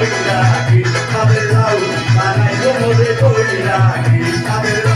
I'm in love, but I don't know the